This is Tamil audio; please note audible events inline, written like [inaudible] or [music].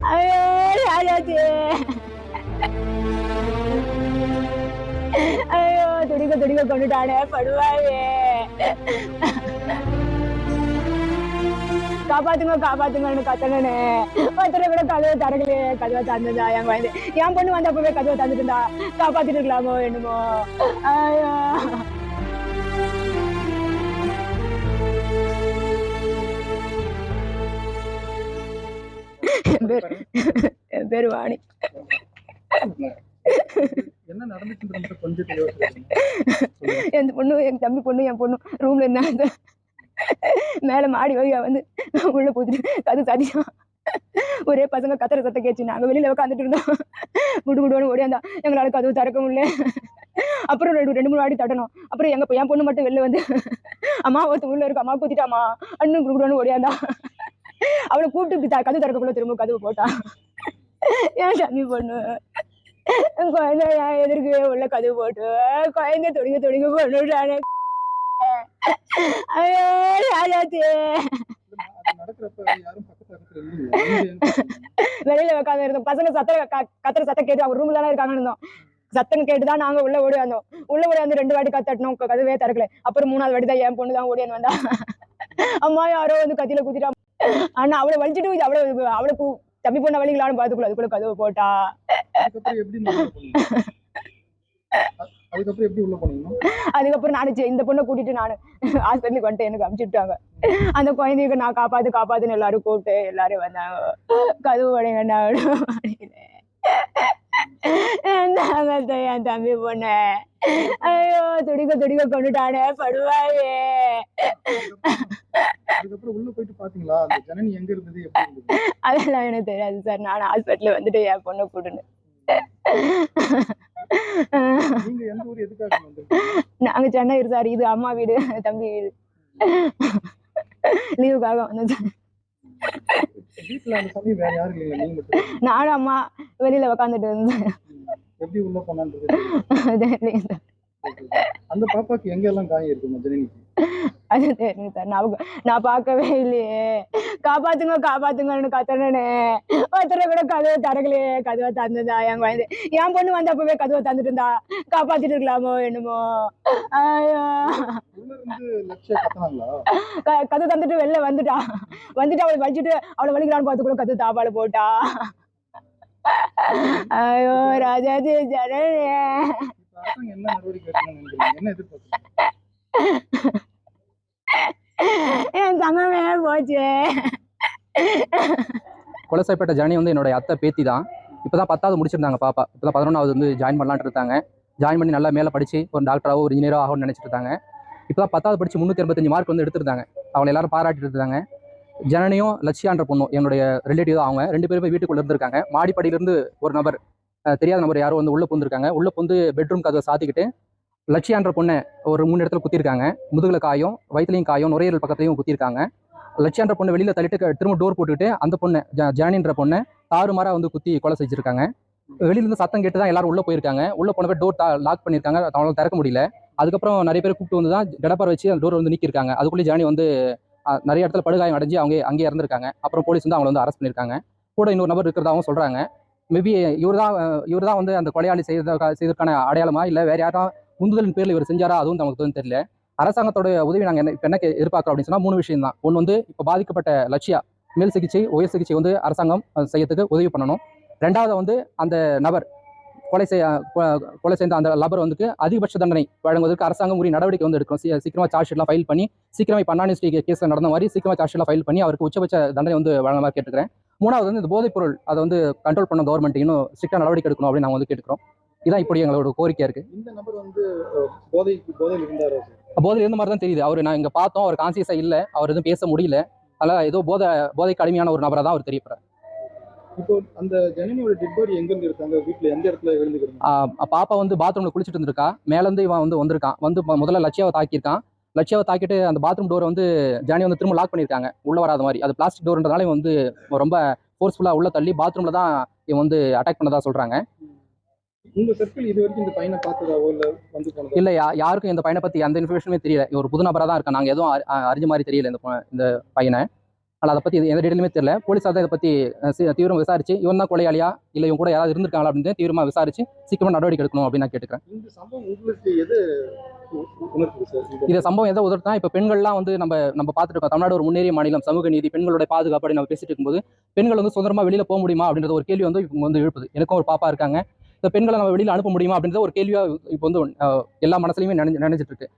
ஐயோ ராஜாச்சி ஐயோ துடிக்க துடிக்க கொண்டுட்டானே படுவாயே. காப்பாத்துங்க காப்பாத்துங்கன்னு கத்தனே ஒருத்தரை கூட கதவை திறக்கலையே கதவை தந்ததா என் குழந்தை. என் பொண்ணு வந்தப்பவே கதவை தந்துட்டு இருந்தா காப்பாத்திட்டு இருக்கலாமோ என்னமோ. ஐயோ. என் பேர் என் பேர் வாணி. என் பொண்ணு என் தம்பி பொண்ணு என் பொண்ணு ரூம்ல இருந்தாங்க மேல மாடி வழியா வந்து உள்ள போத்துட்டு கது சாதிச்சோம் ஒரே பசங்க கத்துற சத்தம் கேச்சு நாங்க வெளியில உட்காந்துட்டு இருந்தோம். குடு குடுன்னு ஓடியாந்தா. எங்களால கதவு திறக்க முடியல. அப்புறம் ரெண்டு ரெண்டு மூணு வாட்டி தட்டணும். அப்புறம் எங்க என் பொண்ணு மட்டும் வெளில வந்து அம்மா ஒருத்தர் உள்ள இருக்கு. அம்மா குத்திட்டாமா அண்ணன் குடு குடுன்னு ஓடியாந்தா. அவளை கூப்பிட்டு இப்படி கதவு திறக்கக்குள்ள திரும்ப கதவு போட்டா. ஏன் தம்பி பொண்ணு? குழந்தை என் எதிர்க்கு உள்ள கதவு போட்டு குழந்தை தொடுங்க தொடுங்க கொண்டுட்டானே. ஐயோ ராஜாச்சி வெளியில உட்காந்து இருந்தோம். பசங்க சத்த கத்துற சத்தம் கேட்டு அவங்க ரூம்ல எல்லாம் இருக்காங்கன்னு இருந்தோம். சத்தம் கேட்டுதான் நாங்க உள்ள ஓடி வந்தோம். உள்ள ஓடி வந்து ரெண்டு வாட்டி கத்தட்டணும். கதவே திறக்கல. அப்புறம் மூணாவது வாட்டி தான் என் பொண்ணு தான் ஓடியாந்து வந்தா. அம்மா யாரோ வந்து கத்தியில குத்திட்டா. ஆனா அவளை வலிச்சிட்டு அவளை அவளை கு- தம்பி பொண்ணை வலிக்கலான்னு பாத்துக்குள்ள அதுக்குள்ள கதவு போட்டா. அதுக்கப்புறம் எப்படி நீங்க உள்ள போனீங்க? அதுக்கப்புறம் நானு இந்த பொண்ணை கூட்டிட்டு நான் ஹாஸ்பிட்டலுக்கு வந்துட்டு எனக்கு அமுச்சு விட்டாங்க அந்த குழந்தைக்கு நான் காப்பாத்து காப்பாத்துன்னு எல்லாரும் கூப்பிட்டு எல்லாரும் வந்தாங்க. கதவு உடையங்கண்ணா என்னாங்க என் தம்பி பொண்ணு. ஐயோ துடிக்க துடிக்க கொண்டுட்டானே படுவாயே. அதுக்கப்புறம் உள்ள போயிட்டு பாத்தீங்களா? அந்த ஜனனி எங்க இருந்தது? அதெல்லாம் எனக்கு தெரியாது சார் நான் ஹாஸ்பிட்டல் வந்துட்டு என் பொண்ணை நீங்க எதுக்காக வந்திருக்கீங்க? நாங்க சென்னை சார் இது அம்மா வீடு தம்பி வீடு. லீவுக்காக வந்தோம் சார் நானும் அம்மா வெளியில உக்காந்துட்டு இருந்தேன் எப்படி உள்ள சார் [laughs] அந்த பாப்பாக்கு எங்க எல்லாம் காயம் இருக்குமா ஜனனிக்கு அது தெரியும் சார் நான் நான் பார்க்கவே இல்லையே. காப்பாத்துங்க காப்பாத்துங்கன்னு கத்தனே ஒருத்தரை கூட கதவை தரகலையே கதவை தந்ததா என் குழந்தை. என் பொண்ணு வந்தப்பவே கதவை தந்துட்டு இருந்தா. காப்பாத்திட்டு இருக்கலாமோ என்னமோ. ஐயோ. க- கதவு தந்துட்டு வெளில வந்துட்டா. வந்துட்டு அவளை வலிச்சுட்டு அவளை வலிக்கிறான்னு பார்த்து கூட கதை தாப்பால போட்டா. ஐயோ ராஜாஜி ஜனே என்ன நடவடிக்கை எடுக்கணும்னு நினைக்கிறீங்க என்ன எதிர்பார்க்குறீங்க என் தங்கமே போச்சு கொலை செய்யப்பட்ட ஜனனி வந்து என்னோட அத்தை பேத்தி தான். இப்போ தான் பத்தாவது முடிச்சிருந்தாங்க பாப்பா. இப்போ தான் பதினொன்றாவது வந்து ஜாயின் பண்ணலான்ட்டு இருக்காங்க. ஜாயின் பண்ணி நல்லா மேலே படித்து ஒரு டாக்டராகவோ ஒரு இன்ஜினியரோ ஆகும்னு நினச்சிட்டு இருந்தாங்க இப்போ தான் பத்தாவது படித்து முந்நூற்றி எண்பத்தஞ்சு மார்க் வந்து எடுத்திருந்தாங்க. அவங்களை எல்லாரும் பாராட்டிட்டு இருந்தாங்க ஜனனியும் லட்சியான்ற பொண்ணும் என்னுடைய ரிலேட்டிவ் தான் அவங்க. ரெண்டு பேருமே வீட்டுக்குள்ளே இருந்திருக்காங்க. மாடிப்படியிலேருந்து ஒரு நபர் தெரியாத நபர் யாரும் வந்து உள்ளே பூந்துருக்காங்க உள்ளே பூந்து பெட்ரூம் கதவை சாத்திக்கிட்டு லட்சியான்ற பொண்ணை ஒரு மூணு இடத்துல குத்திருக்காங்க முதுகில் காயம் வயிற்றுலையும் காயம் நுரையீரல் பக்கத்துலையும் குத்திருக்காங்க லட்சியான்ற பொண்ணை வெளியில் தள்ளிட்டு திரும்ப டோர் போட்டுக்கிட்டு அந்த பொண்ணை ஜானின்ற ஜனனின்ற பொண்ணை தாறுமாறா வந்து குத்தி கொலை செஞ்சுருக்காங்க. வெளியில இருந்து சத்தம் கேட்டு தான் எல்லாரும் உள்ளே போயிருக்காங்க. உள்ளே போன போய் டோர் லாக் பண்ணிருக்காங்க அவங்களால திறக்க முடியல. அதுக்கப்புறம் நிறைய பேர் கூப்பிட்டு வந்து தான் கடப்பார் வச்சு அந்த டோர் வந்து நீக்கியிருக்காங்க. அதுக்குள்ளே ஜானி வந்து நிறைய இடத்துல படுகாயம் அடைஞ்சு அவங்க அங்கேயே இறந்துருக்காங்க. அப்புறம் போலீஸ் வந்து அவங்கள வந்து அரெஸ்ட் பண்ணியிருக்காங்க. கூட இன்னொரு நபர் இருக்கிறதாவும் சொல்கிறாங்க மேபி இவர் தான் இவர் தான் வந்து அந்த கொலையாளி செய்த செய்ததற்கான அடையாளமா? இல்லை வேற யாரும் உந்துதலின் பேரில் இவர் செஞ்சாரா? அதுவும் நமக்கு தெரியல. அரசாங்கத்தோட உதவி நாங்கள் என்ன இப்போ என்ன எதிர்பார்க்குறோம் அப்படின்னு சொன்னால் மூணு விஷயம் தான் ஒன்று வந்து இப்போ பாதிக்கப்பட்ட லட்சியா மேல் சிகிச்சை உயர் சிகிச்சை வந்து அரசாங்கம் செய்யறதுக்கு உதவி பண்ணணும். ரெண்டாவது வந்து அந்த நபர் கொலை செய்ய கொலை செய்த அந்த நபர் வந்து அதிகபட்ச தண்டனை வழங்குவதற்கு அரசாங்கம் உரிய நடவடிக்கை வந்து எடுக்கணும். சீ- சீக்கிரமா சார்ஜ் ஷீட்லாம் ஃபைல் பண்ணி சீக்கிரமா இப்போ அண்ணாநிஸ்டி கேஸில் நடந்த மாதிரி சீக்கிரமா சார்ஜ் ஷீட்லாம் ஃபைல் பண்ணி அவருக்கு உச்சபட்ச தண்டனை வந்து வழங்க மாதிரி கேட்டுக்கிறேன். மூணாவது வந்து இந்த போதைப் பொருள் அதை வந்து கண்ட்ரோல் பண்ண கவர்மெண்ட் இன்னும் ஸ்ட்ரிக்டாக நடவடிக்கை எடுக்கணும் அப்படின்னு நாங்கள் வந்து கேட்டுக்கிறோம். இதான் இப்படி எங்களோட கோரிக்கையா இருக்கு. இந்த நபர் வந்து போதை போதையில் இருந்தார் போதையில் இருந்த மாதிரி தான் தெரியுது. அவர் நான் இங்க பார்த்தோம் அவர் கான்சியஸா இல்ல அவர் எதுவும் பேச முடியல. அதனால ஏதோ போதை போதைக்கு அடிமையான ஒரு நபரா தான் அவர் தெரியப்படுறார் இப்போ அந்த ஜனனியோட டெட் பாடி எங்க இருந்து இருக்காங்க வீட்டுல எந்த இடத்துல விழுந்துக்கிறாங்க பாப்பா வந்து பாத்ரூம்ல குளிச்சிட்டு இருந்திருக்கா. மேல இருந்து இவன் வந்து வந்திருக்கான். வந்து முதல்ல லட்சியாவை தாக்கியிருக்கான். லட்சியாவை தாக்கிட்டு அந்த பாத்ரூம் டோரை வந்து ஜானி வந்து திரும்ப லாக் பண்ணியிருக்காங்க. உள்ள வராத மாதிரி. அது பிளாஸ்டிக் டோர்ன்றதால இவன் வந்து ரொம்ப ஃபோர்ஸ்ஃபுல்லா உள்ள தள்ளி பாத்ரூம்ல தான் இவன் வந்து அட்டாக் பண்ணதா சொல்றாங்க. உங்க சர்க்கிள் இது வரைக்கும் இந்த பையனை பார்த்ததாவோ இல்ல வந்து போனதோ? இல்ல யாருக்கும் இந்த பையனை பத்தி அந்த இன்ஃபர்மேஷனுமே தெரியல. ஒரு புது நபரா தான் இருக்கான். நாங்க எதுவும் அறிஞ்ச மாதிரி தெரியல இந்த இந்த பையனை. ஆனால் அதை பற்றி எந்த டீட்டெயிலுமே தெரியல. போலீஸார் தான் இதை பற்றி தீவிரம் விசாரிச்சு இவன் தான் கொலையாளியா? இல்லை இவன் கூட யாராவது இருந்திருக்காங்களா அப்படின்னு தீவிரமாக விசாரிச்சு சீக்கிரமாக நடவடிக்கை எடுக்கணும் அப்படின்னு நான் கேட்டுக்கிறேன். இந்த சம்பவம் உங்களுக்கு எது உ- உணர்த்துது சார் இந்த இந்த சம்பவம் எதை உதர்த்தா இப்போ பெண்கள்லாம் வந்து நம்ம நம்ம பார்த்துட்டு இருக்கோம். தமிழ்நாடு ஒரு முன்னேறிய மாநிலம் சமூக நீதி பெண்களுடைய பாதுகாப்பு அப்படின்னு நம்ம பேசிட்டு இருக்கும்போது பெண்கள் வந்து சுதந்திரமா வெளியில போக முடியுமா அப்படின்ற ஒரு கேள்வி வந்து இப்போ வந்து எழுப்புது. எனக்கும் ஒரு பாப்பா இருக்காங்க. இந்த பெண்களை நம்ம வெளியில அனுப்ப முடியுமா அப்படின்ற ஒரு கேள்வியா இப்போ வந்து எல்லா மனசுலையுமே நினைஞ்சு நினைச்சிட்டு இருக்கு.